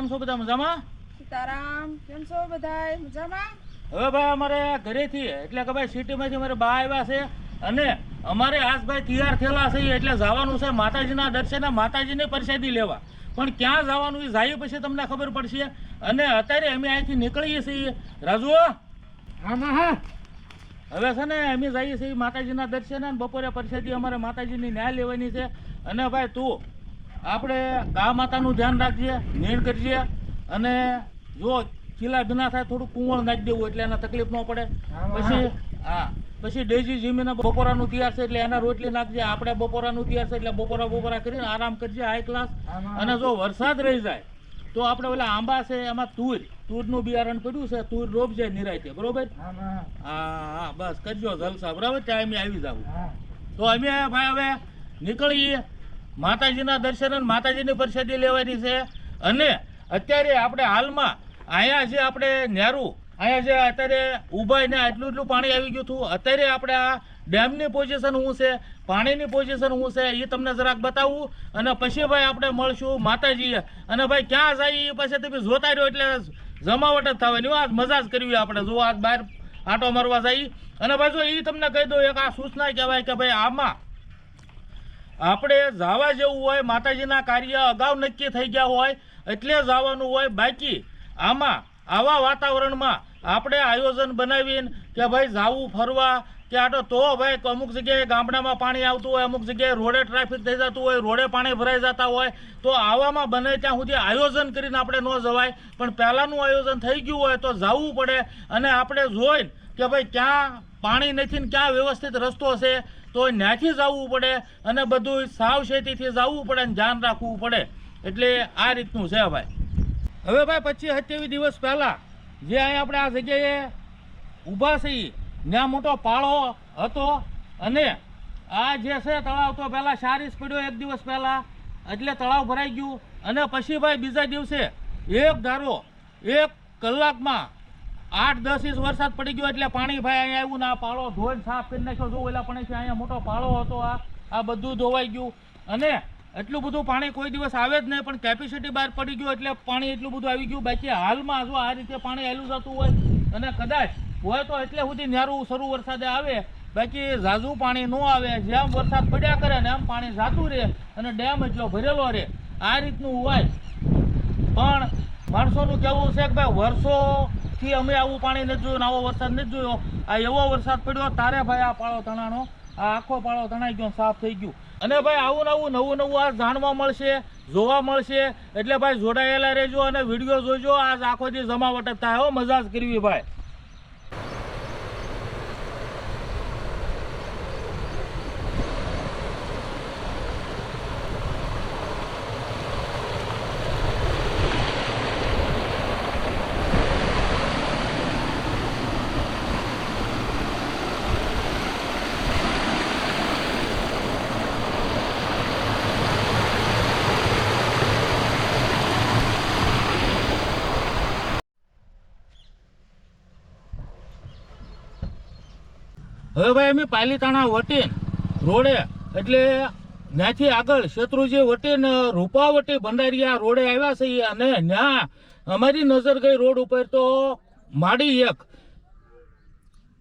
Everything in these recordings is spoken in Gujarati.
કેમ છો બધા મજામાં? સીતારામ કેમ છો બધા મજામાં? હવે ભાઈ અમારે ઘરેથી એટલે કે ભાઈ સિટીમાંથી અમારે બા આવ્યા છે અને અમારે આજભાઈ તૈયાર થયેલા છે એટલે જવાનું છે માતાજીના દર્શને માતાજીની પરસાદી લેવા. પણ ક્યાં જવાનું એ જાય પછી તમને ખબર પડશે. અને અત્યારે અમે અહીંથી નીકળીએ છીએ. રાજુ હા. હવે છે ને અમે જઈએ છીએ માતાજીના દર્શને અને બપોરે પરસાદી અમારે માતાજીની ન્યાય લેવાની છે. અને ભાઈ તું આપણે ગા માતાનું ધ્યાન રાખજે નીણ કરજે અને જો ચીલા ભીના થાય થોડું કુંવળ નાખી દેવું એટલે એને તકલીફ ન પડે. પછી હા પછી ડેજી જીમીને બપોરાનું તૈયાર છે એટલે એના રોટલી નાખજે. આપણે બપોરાનું તૈયાર છે એટલે બપોરા બપોરા કરીને આરામ કરજે હાઈ ક્લાસ અને જો વરસાદ રહી જાય તો આપણે ઓલા આંબા છે એમાં તુર તુરનું બિયારણ પડ્યું છે તુર રોપ જાય નિરાયતે. બરોબર? હા હા બસ કરજો જલસા. બરાબર? ટાઈમે આવી જાવ તો અમે ભાઈ હવે નીકળીએ. માતાજીના દર્શન અને માતાજીની પ્રસાદી લેવાની છે. અને અત્યારે આપણે હાલમાં અહીંયા જે આપણે નેરું અહીંયા જે અત્યારે ઊભા ને આટલું એટલું પાણી આવી ગયું હતું, અત્યારે આપણે આ ડેમની પોઝિશન શું છે, પાણીની પોઝિશન શું છે એ તમને જરાક બતાવું. અને પછી ભાઈ આપણે મળશું માતાજીએ. અને ભાઈ ક્યાં જાય એ પછી તમે જોતા રહ્યો એટલે જમાવટ જ થવાની. આજ મજા જ કરવી આપણે. જો આજ બહાર આટો મારવા જઈ અને ભાઈ જો એ તમને કહી દઉં, એક આ સૂચના કહેવાય કે ભાઈ આમાં આપણે જવા જેવું હોય, માતાજીના કાર્ય અગાઉ નક્કી થઈ ગયા હોય, એટલે જવાનું હોય. બાકી આમાં, આવા વાતાવરણમાં આપણે આયોજન બનાવીને કે ભાઈ જાવું, ફરવા, કે આટો તો ભાઈ અમુક જગ્યાએ ગામડામાં પાણી આવતું હોય, અમુક જગ્યાએ રોડે ટ્રાફિક થઈ જતું હોય, રોડે પાણી ભરાઈ જતા હોય, તો આવામાં બને ત્યાં સુધી આયોજન કરીને આપણે ન જવાય. પણ પહેલાંનું આયોજન થઈ ગયું હોય તો જવું પડે. અને આપણે જોઈને કે ભાઈ ક્યાં પાણી નથી ને ક્યાં વ્યવસ્થિત રસ્તો છે તો ત્યાંથી જવું પડે અને બધું સાવચેતીથી જવું પડે અને ધ્યાન રાખવું પડે. એટલે આ રીતનું છે ભાઈ. હવે ભાઈ પચીસ સત્યાવીસ દિવસ પહેલાં જે અહીંયા આપણે આ જગ્યાએ ઊભા છીએ, ત્યાં મોટો પાળો હતો અને આ જે છે તળાવ તો પહેલાં સારી પડ્યો એક દિવસ પહેલાં, એટલે તળાવ ભરાઈ ગયું. અને પછી ભાઈ બીજા દિવસે એક ધારો એક કલાકમાં આઠ, દસ ઇંચ વરસાદ પડી ગયો એટલે પાણી ભાઈ અહીંયા આવ્યું ના પાળો ધોઈને સાફ કરી નાખ્યો. જો ઓલા પણ અહીંયા મોટો પાળો હતો આ આ બધું ધોવાઈ ગયું. અને એટલું બધું પાણી કોઈ દિવસ આવે જ નહીં, પણ કેપેસિટી બહાર પડી ગયું એટલે પાણી એટલું બધું આવી ગયું. બાકી હાલમાં જો આ રીતે પાણી આવેલું જતું હોય, અને કદાચ હોય તો એટલે સુધી ન્યારું શરૂ વરસાદે આવે. બાકી ઝાઝું પાણી ન આવે. જેમ વરસાદ પડ્યા કરે ને એમ પાણી જાતું રહે અને ડેમ એટલો ભરેલો રહે. આ રીતનું હોય. પણ માણસોનું કહેવું છે કે ભાઈ વર્ષોથી અમે આવું પાણી નથી જોયું આવો વરસાદ નથી જોયો. આ એવો વરસાદ પડ્યો, તારે ભાઈ આ પાળો તણાનો, આ આખો પાળો તણાઈ ગયો સાફ થઈ ગયું. અને ભાઈ આવું નવું નવું નવું આ જાણવા મળશે, જોવા મળશે. એટલે ભાઈ જોડાયેલા રહેજો અને વીડિયો જોજો. આજ આખો જે જમાવટ થાય હો મજા જ કરવી ભાઈ. હવે ભાઈ, અમે પાલીતાણા વટીન રોડે, એટલે ત્યાંથી આગળ શત્રુજી વટીન રૂપાવટી ભંડારીયા રોડે આવ્યા છીએ અને ત્યાં અમારી નજર ગઈ રોડ ઉપર તો માડી એક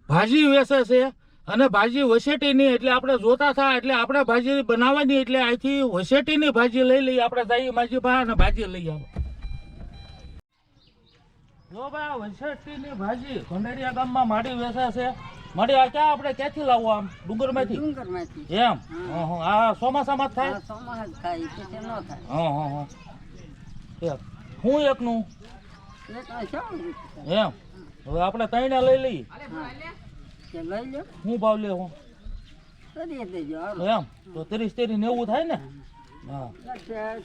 ભાજી વેસે છે અને ભાજી વસેટીની એટલે આપણે જોતા થાય એટલે આપણે ભાજી બનાવવાની, એટલે અહીંથી વસેટીની ભાજી લઈ લઈએ, આપણે જઈએ માજી ભાઈ અને ભાજી લઈ આવો. જો ભાઈ વસેટીની ભાજી ભંડારીયા ગામમાં માડી વેસા છે. માડી આ ક્યાં આપણે ક્યાંથી લાવવું આમ? ડુંગરમાંથી? ડુંગરમાંથી. એમ. આ ચોમાસામાં થાય? ચોમાસા થાય પછી ન થાય. હં, હં, હં. એક. હું એકનું? એમ? હવે આપણે ત્રણે લઈ લઈએ. કે લઈ લો હું ભાવ લે હું. એમ? તો ત્રીસ તેરી નેવું થાય ને? હા.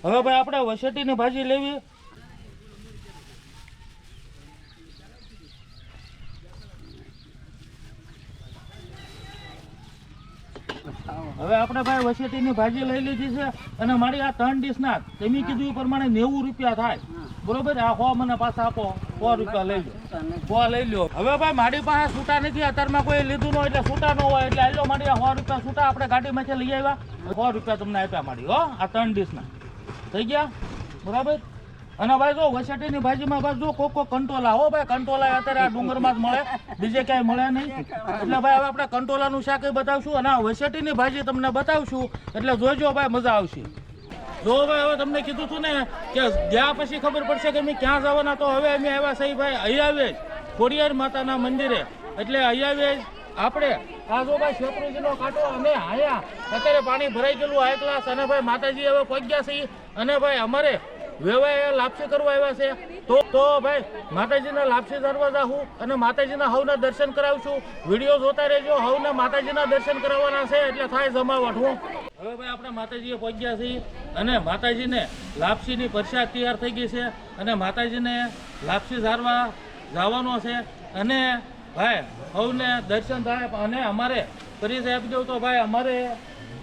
હવે ભાઈ આપણે વસેટીની ભાજી લેવી? હવે આપણે ભાઈ વસેટીની ભાજી લઈ લીધી છે અને મારી આ ત્રણ ડીશના તમે કીધું એ પ્રમાણે નેવું રૂપિયા થાય. બરોબર? આ હો મને પાછા આપો. સો રૂપિયા લઈ લો સો લઈ લો હવે ભાઈ મારી પાસે છૂટા નથી. અત્યારમાં કોઈ લીધું ન હોય એટલે છૂટા ન હોય એટલે લો મારી સો રૂપિયા છૂટા આપણે ગાડીમાંથી લઈ આવ્યા. સો રૂપિયા તમને આપ્યા મારી હો આ ત્રણ ડીશના થઈ ગયા? બરાબર? અને ભાઈ જો વસેટીની ભાજીમાં ભાઈ જો કોક કોક કંટોલા. હો ભાઈ, કંટોલા અત્યારે આ ડુંગરમાં જ મળે. બીજે ક્યાંય મળે નહીં. એટલે ભાઈ હવે આપણે કંટોલાનું શાક બતાવશું અને આ વસેટીની ભાજી તમને બતાવશું. એટલે જોજો ભાઈ, મજા આવશે. જો ભાઈ, હવે તમને કીધું હતું ને કે ગયા પછી ખબર પડશે કે અમે ક્યાં જવાના. તો હવે અમે આવ્યા સહી ભાઈ અહીંયા ખોડિયાર માતાના મંદિરે. એટલે અહીંયા આપણે આ જો ભાઈ શેત્રુજીનો કાંટો અમે આયા. અત્યારે પાણી ભરાઈ ગયેલું હાઈ ક્લાસ અને ભાઈ માતાજી હવે પહોંચ્યા છીએ અને ભાઈ અમારે વેવાય લાપસી કરવા આવ્યા છે. તો તો ભાઈ, માતાજીના લાપસી દરવાજા હું અને માતાજીના હવના દર્શન કરાવશું. વીડિયો જોતા રહેજો, હવને માતાજીના દર્શન કરાવવાના છે, એટલે થાય જમાવટ, હું. હવે ભાઈ, આપણે માતાજીએ પહોંચ્યા છીએ અને માતાજીને લાપસીની પ્રસાદ તૈયાર થઈ ગઈ છે અને માતાજીને લાપસી ઝારવા જવાનો છે. અને ભાઈ, હવને દર્શન થાય, અને અમારે કરી આપી દઉં તો, ભાઈ, અમારે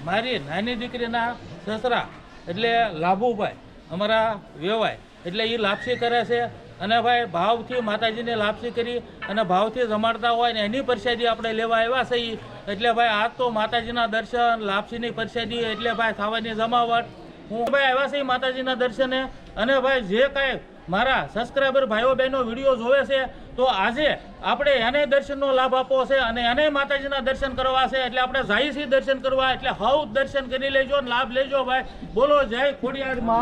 મારી નાની દીકરીના સસરા એટલે લાભુભાઈ. અમારા વ્યવહાર એટલે એ લાપસી કરે છે અને ભાઈ ભાવથી માતાજીને લાપસી કરી અને ભાવથી જમાડતા હોય ને એની પરસાદી આપણે લેવા આવ્યા છીએ એટલે ભાઈ આજ તો માતાજીના દર્શન, લાપસીની પરસાદી, એટલે ભાઈ ખાવાની જમાવટ. હું ભાઈ આવ્યા છીએ માતાજીના દર્શને અને ભાઈ જે કાંઈ મારા સબસ્ક્રાઈબર ભાઈઓ બહેનો વીડિયો જોવે છે તો આજે આપણે એને દર્શનનો લાભ આપવો છે અને એને માતાજીના દર્શન કરવા છે એટલે આપણે છીએ દર્શન કરવા, એટલે હવ દર્શન કરી લેજો લાભ લેજો ભાઈ. બોલો જય ખોડિયાર મા.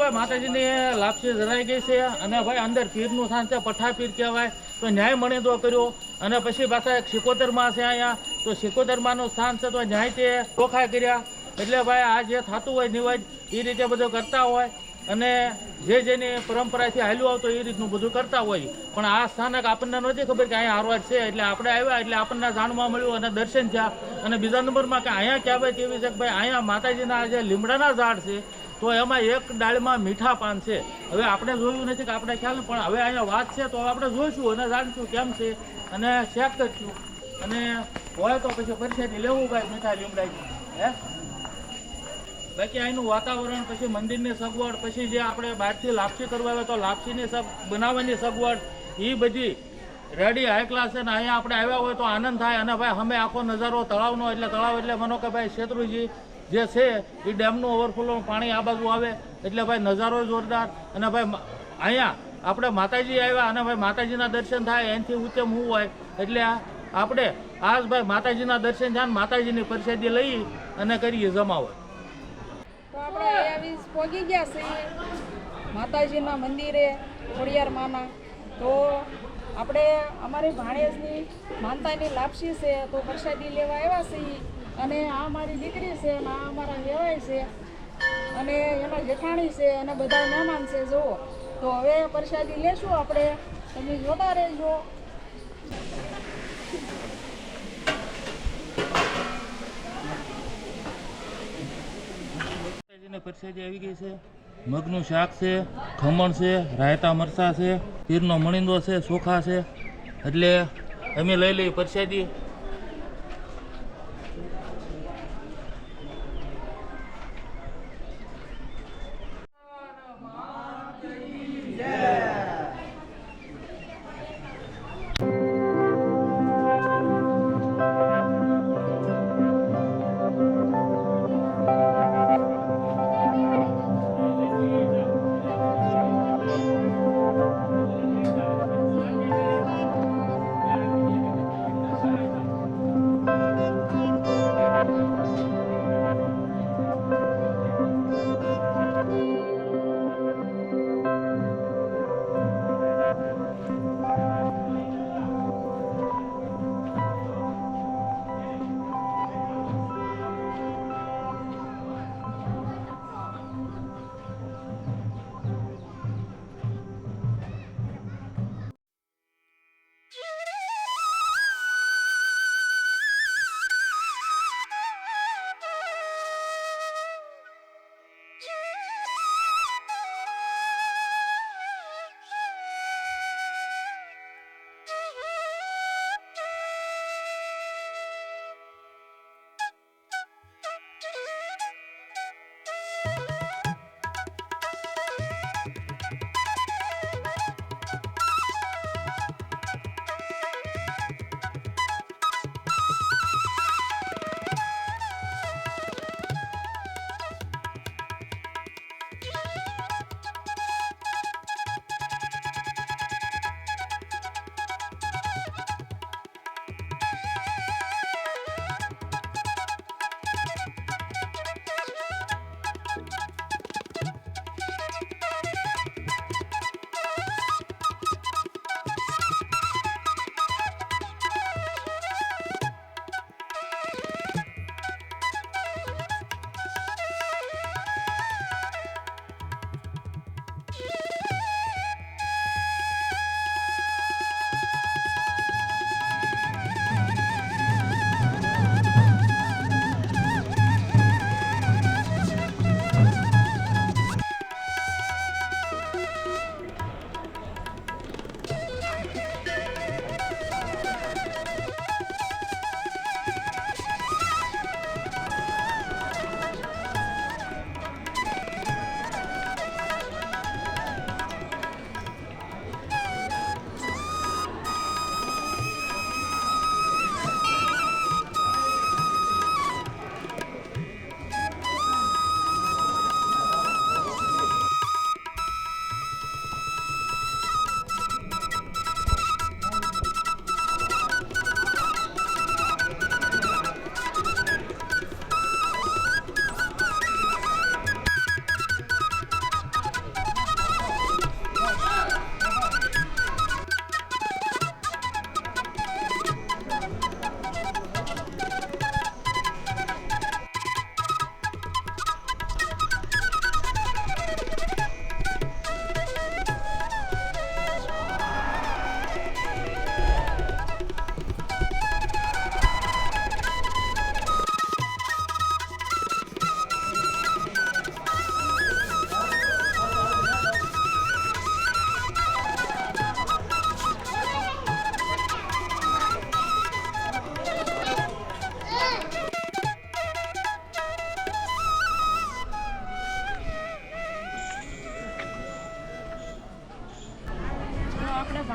ભાઈ માતાજીની લાપસી ધરાઈ ગઈ છે અને ભાઈ અંદર પીરનું સ્થાન છે પઠાપીર કહેવાય. તો ન્યાય તો કર્યો. અને પછી પાછા એક સિકોતરમાં છે અહીંયા. તો સિકોતરમાંનું સ્થાન છે તો ન્યાય તે ચોખા કર્યા. એટલે ભાઈ આ જે થતું હોય નિવાજ એ રીતે બધું કરતા હોય. અને જે જેની પરંપરાથી હાલ્યું આવતો એ રીતનું બધું કરતા હોય. પણ આ સ્થાનક આપણને નથી ખબર કે અહીંયા આરવાડ છે. એટલે આપણે આવ્યા એટલે આપણને જાણવા મળ્યું અને દર્શન થયા. અને બીજા નંબરમાં કે અહીંયા કહેવાય તેવી છે કે ભાઈ અહીંયા માતાજીના જે લીમડાના ઝાડ છે તો એમાં એક ડાળમાં મીઠા પાન છે. હવે આપણે જોયું નથી કે આપણે ખ્યાલ પણ હવે અહીંયા વાત છે, તો આપણે જોઈશું અને જાણીશું કેમ છે અને ચેક કરીશું. અને હોય તો પછી પરિસ્થિતિ લેવું ભાઈ, મીઠા લીમડાઈ હે? બાકી અહીંનું વાતાવરણ, પછી મંદિરની સગવડ, પછી જે આપણે બહારથી લાપસી કરવા આવે તો લાપસીની સગ, બનાવવાની સગવડ એ બધી રેડી હાઈ ક્લાસ છે ને અહીંયા આપણે આવ્યા હોય તો આનંદ થાય અને ભાઈ, અમે આખો નજારો તળાવનો, એટલે તળાવ એટલે મનો કે ભાઈ શેત્રુજી જે છે, એ ડેમનું ઓવરફ્લો પાણી આ બાજુ આવે. એટલે ભાઈ નજારો જોરદાર. અને ભાઈ અહીંયા આપણે માતાજી આવ્યા અને ભાઈ માતાજીના દર્શન થાય, એનાથી ઉત્તમ હું હોય. એટલે આપણે આજ ભાઈ માતાજીના દર્શન થાય માતાજીની પ્રસાદી લઈ અને કરીએ જમાવટ. તો આપણે પહોંચી ગયા છીએ માતાજીના મંદિરે, ખોડિયાર માના. તો આપણે અમારી ભાણેજની માનતાની લાપસી છે, તો પ્રસાદી લેવા આવ્યા છીએ. અને આ મારી દીકરી છે, અને આ અમારા વેવાય છે, અને એના જેઠાણી છે, અને બધા મહેમાન છે, જુઓ. તો હવે પ્રસાદી લેશું આપણે. તમે જોતા રહેજો. પ્રસાદી આવી ગઈ છે. મગનું શાક છે, ખમણ છે, રાયતા મરચાં છે તીરનો મણિંદો છે, ચોખા છે. એટલે અમે લઈ લઈએ પ્રસાદી.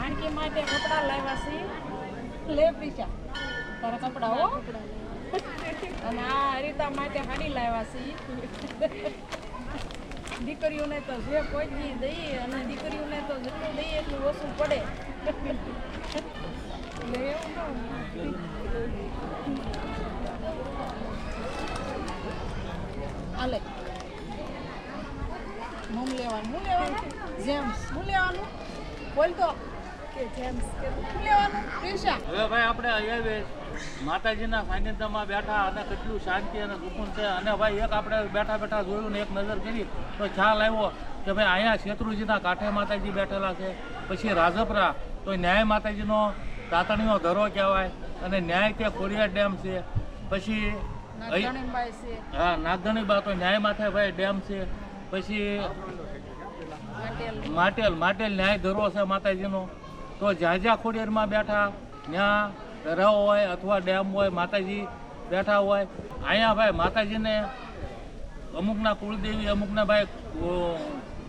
ભાણકી માટે કપડાં લાવ્યા છે. લે પ્રીશા તારા કપડાં હો. અને આ હરિતા માટે હાડી લાવ્યા છે. દીકરીઓને તો જે પહોંચી દઈએ અને દીકરીઓને તો જેટલું દઈએ એટલું ઓછું પડે. એટલે હાલે મમ લેવાનું, હું લેવાનું? જેમ્સ, હું લેવાનું? બોલ તો. હવે ભાઈ આપણે અહીંયા માતાજીના સાનિધ્યમાં બેઠા અને કેટલું શાંતિ અને સુકૂન છે. અને ભાઈ એક આપણે બેઠા બેઠા જોયું ને એક નજર કરી તો ખ્યાલ આવ્યો કે ભાઈ અહીંયા શેત્રુજીના કાંઠે માતાજી બેઠેલા છે. પછી રાજપરા તો ન્યાય માતાજીનો તાતણીનો ધરો કહેવાય. અને ન્યાય તે ખોડિયાર ડેમ છે. પછી હા નાગધણી બા તો ન્યાય માથે ભાઈ ડેમ છે. પછી માટેલ માટેલ ન્યાય ધરો છે માતાજીનો. તો જ્યાં જ્યાં ખોડિયારમાં બેઠા ત્યાં તળાવ હોય અથવા ડેમ હોય, માતાજી બેઠા હોય. અહીંયા ભાઈ માતાજીને અમુકના કુળદેવી, અમુકના ભાઈ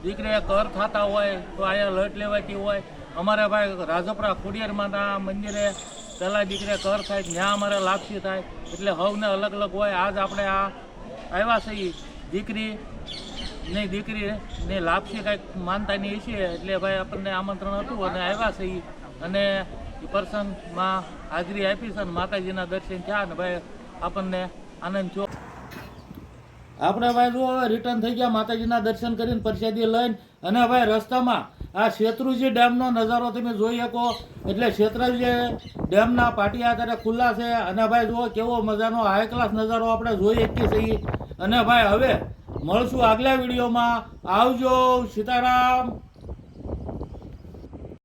દીકરે કર થતા હોય, તો અહીંયા લટ લેવાતી હોય. અમારે ભાઈ રાજપરા ખોડિયારમાંના મંદિરે પહેલાં દીકરે કર થાય ત્યાં અમારે લાપસી થાય. એટલે હવને અલગ અલગ હોય. આજ આપણે આ આવ્યા છીએ દીકરી ને દીકરી ને લાપસી કાંઈક માનતાની છે એટલે ભાઈ આપણને આમંત્રણ હતું અને આવ્યા છે અને પ્રસંગમાં હાજરી આપી છે અને માતાજીના દર્શન થયા ને ભાઈ આપણને આનંદ થયો. આપણે ભાઈ જો હવે રિટર્ન થઈ ગયા, માતાજીના દર્શન કરીને પ્રસાદી લઈને અને ભાઈ રસ્તામાં આ શેત્રુજી ડેમનો નજારો તમે જોઈ શકો. એટલે શેત્રુજી ડેમના પાટિયા અત્યારે ખુલ્લા છે અને ભાઈ જુઓ, કેવો મજાનો હાઈ ક્લાસ નજારો આપણે જોઈ શકીએ છીએ. અને ભાઈ હવે મળશું આગલા વિડીયોમાં. આવજો સીતારામ.